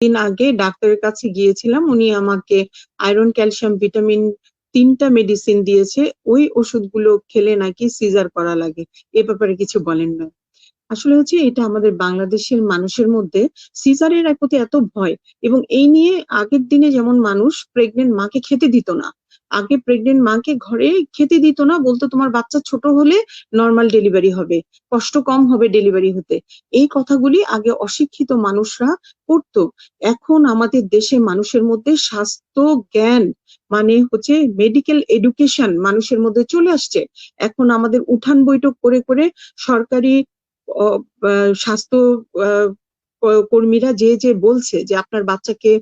দিন আগে ডাক্তারের কাছে গিয়েছিলাম, উনি আমাকে আয়রন ক্যালসিয়াম ভিটামিন তিনটা মেডিসিন দিয়েছে, ওই ওষুধগুলো খেলে নাকি সিজার করা লাগে, এ ব্যাপারে কিছু বলেন না। আসলে হচ্ছে এটা আমাদের বাংলাদেশের মানুষের মধ্যে সিজারের প্রতি এত ভয়, এবং এই নিয়ে আগের দিনে যেমন মানুষ প্রেগনেন্ট মাকে খেতে দিত না আগে প্রেগনেন্ট মাকে ঘরে খেতে দিত না, বলতো তোমার বাচ্চা ছোট হলে নর্মাল ডেলিভারি হবে, কষ্ট কম হবে ডেলিভারি হতে। এই কথাগুলি আগে অশিক্ষিত মানুষরা করতো। এখন আমাদের দেশে মানুষের মধ্যে স্বাস্থ্য জ্ঞান মানে হচ্ছে মেডিকেল এডুকেশন মানুষের মধ্যে চলে আসছে। এখন আমাদের উঠান বৈঠক করে করে সরকারি স্বাস্থ্য কর্মীরা যে যে বলছে যে আপনার বাচ্চাকে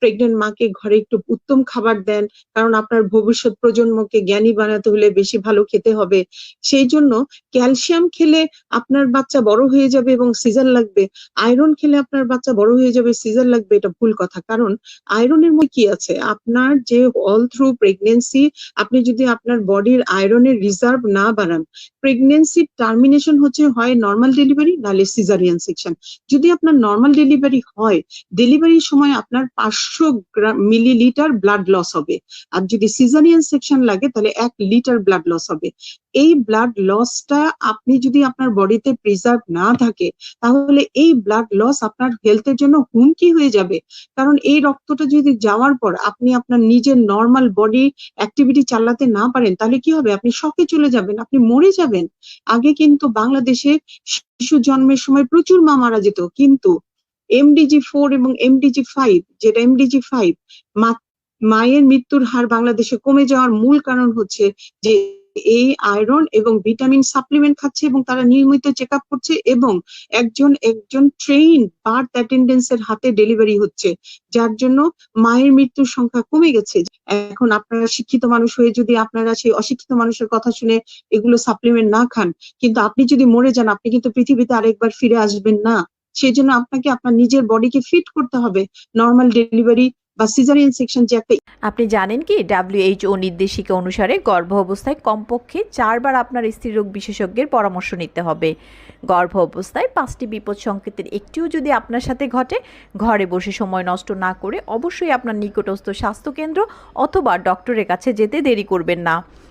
প্রেগনেন্ট মাকে ঘরে একটু উত্তম খাবার দেন, কারণ আপনার ভবিষ্যৎ প্রজন্মকে জ্ঞানী বানাতে হলে বেশি ভালো খেতে হবে। সেই জন্য ক্যালসিয়াম খেলে আপনার বাচ্চা বড় হয়ে যাবে এবং সিজার লাগবে। আয়রন খেলে আপনার বাচ্চা বড় হয়ে যাবে সিজার লাগবে, এটা ভুল কথা। কারণ আয়রনের মধ্যে কি আছে? আপনার যে অল থ্রু প্রেগনেন্সি আপনি যদি আপনার বডির আয়রনের রিজার্ভ না বাড়ান প্রেগনেন্সি টার্মিনেশন হচ্ছে হয় নর্মাল ডেলিভারি নাহলে সিজারিয়ান সেকশন যদি আপনার নর্মাল ডেলিভারি হয় ডেলিভারির সময় আপনার পাঁচশো মিলিলিটার ব্লাড লস হবে। আর যদি সিজারিয়ান সেকশন লাগে, তাহলে এক লিটার ব্লাড লস হবে। এই ব্লাড লসটা আপনি যদি আপনার বডিতে প্রিজার্ভ না থাকে, তাহলে এই ব্লাড লস আপনার হেলথের জন্য হুমকি হয়ে যাবে। কারণ এই রক্তটা যদি যাওয়ার পর আপনি আপনার নিজের নর্মাল বডি অ্যাক্টিভিটি চালাতে না পারেন, তাহলে কি হবে? আপনি শখে চলে যাবেন, আপনি মরে যাবেন। আগে কিন্তু বাংলাদেশে শিশু জন্মের সময় প্রচুর মা মারা যেত। কিন্তু এমডিজি ফোর এবং এমডিজি ফাইভ যেটা এমডিজি ফাইভ মায়ের মৃত্যুর হার বাংলাদেশে কমে যাওয়ার মূল কারণ হচ্ছে যে এই আয়রন এবং ভিটামিন সাপ্লিমেন্ট খাচ্ছে এবং তারা নিয়মিত চেক আপ করছে এবং একজন একজন ট্রেন বার্থ অ্যাটেন্ডেন্স এর হাতে ডেলিভারি হচ্ছে, যার জন্য মায়ের মৃত্যুর সংখ্যা কমে গেছে। এখন আপনারা শিক্ষিত মানুষ হয়ে যদি আপনারা সেই অশিক্ষিত মানুষের কথা শুনে এগুলো সাপ্লিমেন্ট না খান, কিন্তু আপনি যদি মরে যান, আপনি কিন্তু পৃথিবীতে আরেকবার ফিরে আসবেন না। সেই জন্য আপনাকে আপনার নিজের বডিকে ফিট করতে হবে। নর্মাল ডেলিভারি বা সিজারিয়ান সেকশন আপনি জানেন কি? ডাব্লিউএইচও নির্দেশিকা অনুসারে গর্ভ অবস্থায় কমপক্ষে চারবার আপনার স্ত্রীরোগ বিশেষজ্ঞের পরামর্শ নিতে হবে। গর্ভ অবস্থায় পাঁচটি বিপদ সংকেতের একটিও যদি আপনার সাথে ঘটে, ঘরে বসে সময় নষ্ট না করে অবশ্যই আপনার নিকটস্থ স্বাস্থ্যকেন্দ্র অথবা ডক্টরের কাছে যেতে দেরি করবেন না।